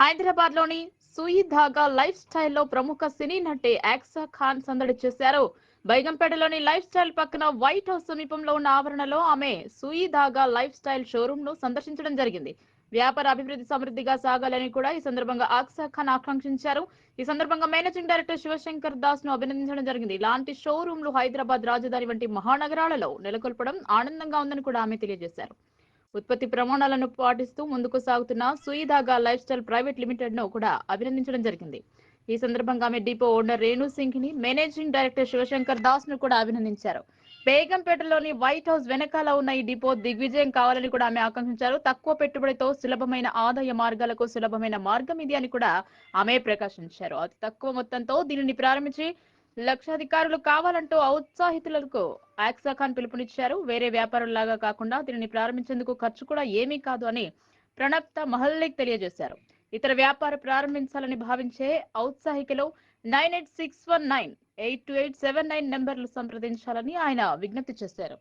హైదరాబాద్లోని సూయి ధాగా లైఫ్ స్టైల్లో ప్రముఖ సినీ నటి యాక్సా ఖాన్ సందడి చేశారు. బైగంపేటలోని లైఫ్ స్టైల్ పక్కన వైట్ హౌస్ సమీపంలో ఉన్న ఆవరణలో ఆమె సూయి ధాగా లైఫ్ స్టైల్ షోరూమ్ను సందర్శించడం జరిగింది. వ్యాపార అభివృద్ధి సమృద్ధిగా సాగాలని కూడా ఈ సందర్భంగా ఆక్సా ఖాన్ ఆకాంక్షించారు. ఈ సందర్భంగా మేనేజింగ్ డైరెక్టర్ శివశంకర్ దాస్ను అభినందించడం జరిగింది. ఇలాంటి షోరూంలు హైదరాబాద్ రాజధాని వంటి మహానగరాలలో నెలకొల్పడం ఆనందంగా ఉందని కూడా ఆమె తెలియజేశారు. ఉత్పత్తి ప్రమాణాలను పాటిస్తూ ముందుకు సాగుతున్న సుయిదాగా లైఫ్ స్టైల్ ప్రైవేట్ లిమిటెడ్ను కూడా అభినందించడం జరిగింది. ఈ సందర్భంగా ఆమె డిపో ఓనర్ రేణు సింగ్ని మేనేజింగ్ డైరెక్టర్ శివశంకర్ దాస్ను కూడా అభినందించారు. బేగంపేటలోని వైట్ హౌస్ వెనకాల ఉన్న ఈ డిపో దిగ్విజయం కావాలని కూడా ఆమె ఆకాంక్షించారు. తక్కువ పెట్టుబడితో సులభమైన ఆదాయ మార్గాలకు సులభమైన మార్గం ఇది అని కూడా ఆమె ప్రకాశించారు. అతి తక్కువ మొత్తంతో దీనిని ప్రారంభించి లక్షాధికారులు కావాలంటూ ఔత్సాహితులకు ఆక్సా ఖాన్ పిలుపునిచ్చారు. వేరే వ్యాపారులాగా కాకుండా దీనిని ప్రారంభించేందుకు ఖర్చు కూడా ఏమీ కాదు అని ప్రణప్త మహల్లిక్ తెలియజేశారు. ఇతర వ్యాపార ప్రారంభించాలని భావించే ఔత్సాహికులు nine eight six one nine eight two eight seven nine నెంబర్లు సంప్రదించాలని ఆయన విజ్ఞప్తి చేశారు.